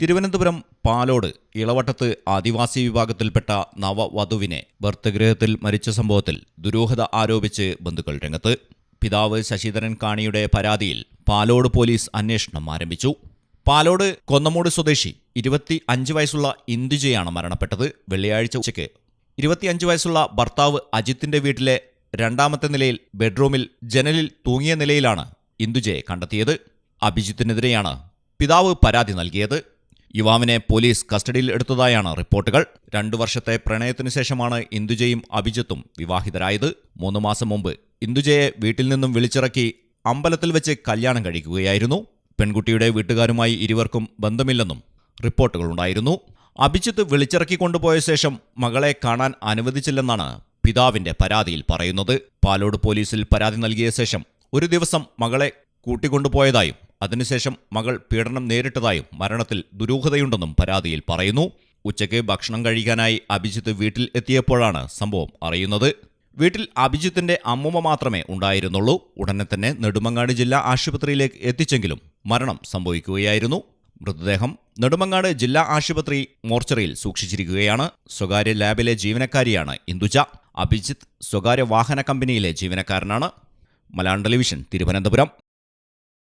തിരുവനന്തപുരം പാലോട് ഇളവട്ടത്ത് ആദിവാസി വിഭാഗത്തിൽപ്പെട്ട നവവധുവിനെ ഭർത്തഗൃഹത്തിൽ മരിച്ച സംഭവത്തിൽ ദുരൂഹത ആരോപിച്ച് ബന്ധുക്കൾ രംഗത്ത്. പിതാവ് ശശിധരൻ കാണിയുടെ പരാതിയിൽ പാലോട് പോലീസ് അന്വേഷണം ആരംഭിച്ചു. പാലോട് കൊന്നമൂട് സ്വദേശി ഇരുപത്തി അഞ്ച് വയസ്സുള്ള ഇന്ദുജയാണ് മരണപ്പെട്ടത്. വെള്ളിയാഴ്ച ഉച്ചയ്ക്ക് ഇരുപത്തിയഞ്ച് വയസ്സുള്ള ഭർത്താവ് അജിത്തിന്റെ വീട്ടിലെ രണ്ടാമത്തെ നിലയിൽ ബെഡ്റൂമിൽ ജനലിൽ തൂങ്ങിയ നിലയിലാണ് ഇന്ദുജയെ കണ്ടെത്തിയത്. അഭിജിത്തിനെതിരെയാണ് പിതാവ് പരാതി നൽകിയത്. യുവാവിനെ പോലീസ് കസ്റ്റഡിയിൽ എടുത്തതായാണ് റിപ്പോർട്ടുകൾ. രണ്ടു വർഷത്തെ പ്രണയത്തിനു ശേഷമാണ് ഇന്ദുജയും അഭിജിത്തും വിവാഹിതരായത്. മൂന്ന് മാസം മുമ്പ് ഇന്ദുജയെ വീട്ടിൽ നിന്നും വിളിച്ചിറക്കി അമ്പലത്തിൽ വെച്ച് കല്യാണം കഴിക്കുകയായിരുന്നു. പെൺകുട്ടിയുടെ വീട്ടുകാരുമായി ഇരുവർക്കും ബന്ധമില്ലെന്നും റിപ്പോർട്ടുകളുണ്ടായിരുന്നു. അഭിജിത്ത് വിളിച്ചിറക്കി കൊണ്ടുപോയ ശേഷം മകളെ കാണാൻ അനുവദിച്ചില്ലെന്നാണ് പിതാവിന്റെ പരാതിയിൽ പറയുന്നത്. പാലോട് പോലീസിൽ പരാതി നൽകിയ ശേഷം ഒരു ദിവസം മകളെ കൂട്ടിക്കൊണ്ടുപോയതായും അതിനുശേഷം മകൾ പീഡനം നേരിട്ടതായും മരണത്തിൽ ദുരൂഹതയുണ്ടെന്നും പരാതിയിൽ പറയുന്നു. ഉച്ചയ്ക്ക് ഭക്ഷണം കഴിക്കാനായി അഭിജിത്ത് വീട്ടിൽ എത്തിയപ്പോഴാണ് സംഭവം അറിയുന്നത്. വീട്ടിൽ അഭിജിത്തിന്റെ അമ്മുമ്മ മാത്രമേ ഉണ്ടായിരുന്നുള്ളൂ. ഉടനെ തന്നെ നെടുമങ്ങാട് ജില്ലാ ആശുപത്രിയിലേക്ക് എത്തിച്ചെങ്കിലും മരണം സംഭവിക്കുകയായിരുന്നു. മൃതദേഹം നെടുമങ്ങാട് ജില്ലാ ആശുപത്രി മോർച്ചറിയിൽ സൂക്ഷിച്ചിരിക്കുകയാണ്. സ്വകാര്യ ലാബിലെ ജീവനക്കാരിയാണ് ഇന്ദുജ. അഭിജിത്ത് സ്വകാര്യ വാഹന കമ്പനിയിലെ ജീവനക്കാരനാണ്. മലയാളം ടെലിവിഷൻ തിരുവനന്തപുരം.